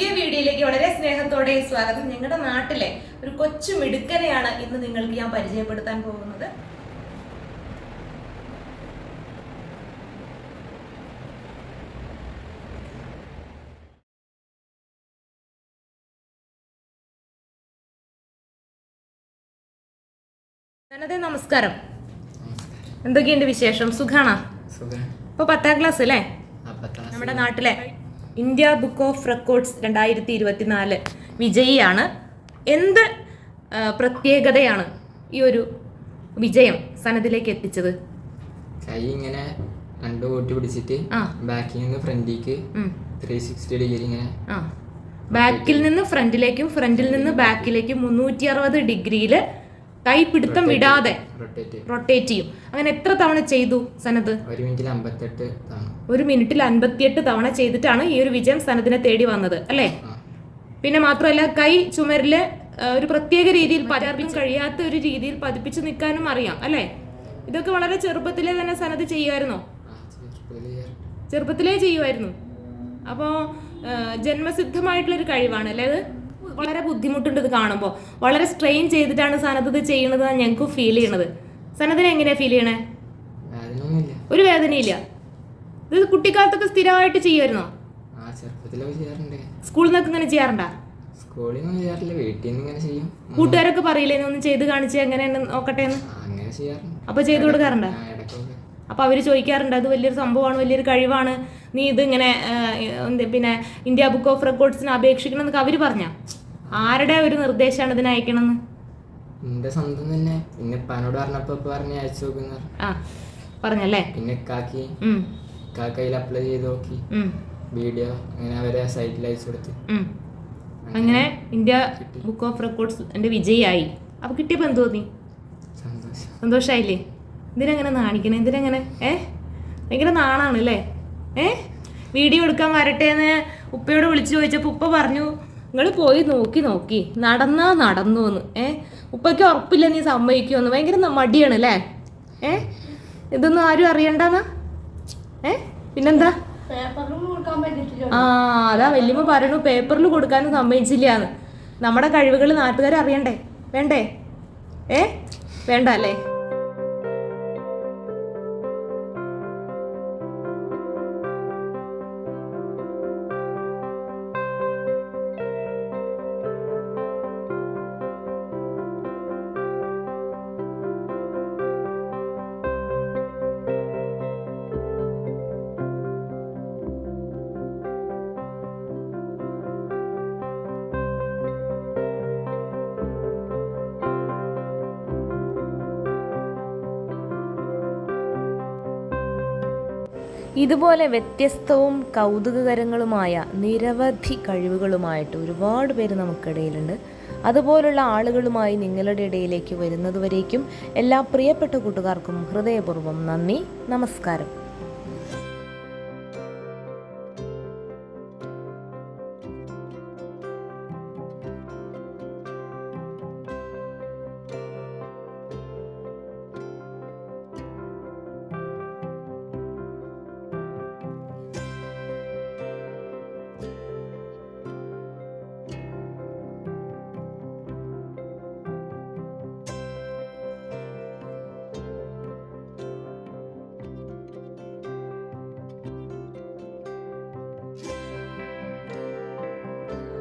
പുതിയ വീഡിയോയിലേക്ക് വളരെ സ്നേഹത്തോടെ സ്വാഗതം. ഞങ്ങളുടെ നാട്ടിലെ ഒരു കൊച്ചു മിടുക്കനെയാണ് ഇന്ന് നിങ്ങൾക്ക് ഞാൻ പരിചയപ്പെടുത്താൻ പോകുന്നത്. ധനതേ നമസ്കാരം. എന്തൊക്കെയുണ്ട് വിശേഷം? സുഖാണോ? സുഖം. ഇപ്പൊ പത്താം ക്ലാസ് അല്ലേ നമ്മുടെ നാട്ടിലെ ഇന്ത്യ ബുക്ക് ഓഫ് റെക്കോർഡ്സ് രണ്ടായിരത്തി ഇരുപത്തിനാല് വിജയിയാണ്. എന്ത് പ്രത്യേകതയാണ് ഈ ഒരു വിജയം സനത്തിലേക്ക് എത്തിച്ചത്? കൈ ഇങ്ങനെ രണ്ട് കൂട്ടി പിടിച്ചിട്ട്. ബാക്കിൽ നിന്ന് ഫ്രണ്ടിലേക്ക് ത്രീ സിക്സ്റ്റി ഡിഗ്രി ഇങ്ങനെ ബാക്കിൽ നിന്ന് ഫ്രണ്ടിലേക്കും ഫ്രണ്ടിൽ നിന്ന് ബാക്കിലേക്കും മുന്നൂറ്റി അറുപത് ഡിഗ്രിയിൽ കൈ പിടുത്തം വിടാതെ റൊട്ടേറ്റ് ചെയ്യും. അങ്ങനെ എത്ര തവണ ചെയ്തു സനത്? ഒരു മിനിറ്റിൽ അമ്പത്തെട്ട് തവണ. ഒരു മിനിറ്റിൽ അൻപത്തിയെട്ട് തവണ ചെയ്തിട്ടാണ് ഈ ഒരു വിജയം സനദിനെ തേടി വന്നത് അല്ലേ? പിന്നെ മാത്രമല്ല കൈ ചുമരിൽ ഒരു പ്രത്യേക രീതിയിൽ പകർത്താൻ കഴിയാത്ത ഒരു രീതിയിൽ പതിപ്പിച്ച് നിൽക്കാനും അറിയാം അല്ലേ? ഇതൊക്കെ വളരെ ചെറുപ്പത്തിലെ തന്നെ സനത് ചെയ്യുമായിരുന്നോ. ചെറുപ്പത്തിലേ ചെയ്യുമായിരുന്നു. അപ്പോൾ ജന്മസിദ്ധമായിട്ടുള്ളൊരു കഴിവാണ് അല്ലേ അത്? വളരെ ബുദ്ധിമുട്ടുണ്ട് ഇത് കാണുമ്പോൾ. വളരെ സ്ട്രെയിൻ ചെയ്തിട്ടാണ് സനത് ഇത് ചെയ്യണത് ഞങ്ങൾക്ക് ഫീൽ ചെയ്യണത്. സനതിനെ എങ്ങനെയാ ഫീൽ ചെയ്യണേ? ഒരു വേദനയില്ല. ഇത് കുട്ടിക്കാലത്തൊക്കെ സ്ഥിരമായിട്ട് ചെയ്യുമായിരുന്നോ? സ്കൂളിൽ നിന്നൊക്കെ ഇങ്ങനെ ചെയ്യാറുണ്ടോ? സ്കൂളിൽ നിന്നും ചെയ്യാറില്ല. വീട്ടിൽ നിന്ന് ഇങ്ങനെ ചെയ്യും. കൂട്ടുകാരൊക്കെ പറയില്ലേ "ഇനി ഒന്ന് ചെയ്ത് കാണിച്ച് എങ്ങനെയാണ് നോക്കട്ടെ എന്ന്? അങ്ങനെ ചെയ്യാറുണ്ട്. അപ്പൊ ചെയ്ത് കൊടുക്കാറുണ്ടോ? അപ്പോൾ അവർ ചോദിക്കാറുണ്ട് അത് വലിയൊരു സംഭവമാണ് വലിയൊരു കഴിവാണ്. നീ ഇത് ഇങ്ങനെ പിന്നെ ഇന്ത്യ ബുക്ക് ഓഫ് റെക്കോർഡ്സിന് അപേക്ഷിക്കണം എന്നൊക്കെ അവർ പറഞ്ഞ? ആരുടെ ഒരു നിർദ്ദേശമാണ് ഇതിന് അയക്കണമെന്ന് എന്റെ സ്വന്തം തന്നെ. പിന്നെ പാനോട് പറഞ്ഞപ്പോ പറഞ്ഞ് അയച്ചു നോക്കുന്ന ആ പറഞ്ഞല്ലേ? പിന്നെ ഇക്കാക്കി ഉം, ഇക്കാക്കയിൽ അപ്ലൈ ചെയ്ത് നോക്കി. ഉം, വീഡിയോ അങ്ങനെ അവരെ സൈറ്റിൽ അയച്ചു കൊടുത്ത്. ഉം. അങ്ങനെ ഇന്ത്യ ബുക്ക് ഓഫ് റെക്കോർഡ്സ് എന്റെ വിജയായി അപ്പൊ കിട്ടിയപ്പോ എന്ത് തോന്നി? സന്തോഷം. സന്തോഷായില്ലേ? എന്തിനങ്ങനെ നാണിക്കണേ? എന്തിനങ്ങനെ ഏ? ഭയങ്കര നാണാണ് അല്ലേ ഏ? വീഡിയോ എടുക്കാൻ വരട്ടെ എന്ന് ഉപ്പയോട് വിളിച്ചു ചോദിച്ചപ്പോൾ ഉപ്പ പറഞ്ഞു നിങ്ങൾ പോയി നോക്കി നോക്കി. നടന്നാ നടന്നു എന്ന് ഏ? ഉപ്പയ്ക്ക് ഉറപ്പില്ല നീ സമ്മതിക്കുമെന്ന് ഭയങ്കര മടിയാണ് അല്ലേ ഏ? ഇതൊന്നും ആരും അറിയണ്ടെന്നാ? ഏ? പിന്നെന്താ? ആ അതാ വല്യമ്മ പറയണു പേപ്പറിൽ കൊടുക്കാനും സമ്മതിച്ചില്ല നമ്മുടെ കഴിവുകൾ നാട്ടുകാർ അറിയണ്ടേ വേണ്ടേ? ഏ? വേണ്ട അല്ലേ ഇതുപോലെ വ്യത്യസ്തവും കൗതുകകരങ്ങളുമായ നിരവധി കഴിവുകളുമായിട്ട് ഒരുപാട് പേര് നമുക്കിടയിലുണ്ട്. അതുപോലുള്ള ആളുകളുമായി നിങ്ങളുടെ ഇടയിലേക്ക് വരുന്നതുവരേക്കും എല്ലാ പ്രിയപ്പെട്ട കൂട്ടുകാർക്കും ഹൃദയപൂർവം നന്ദി നമസ്കാരം.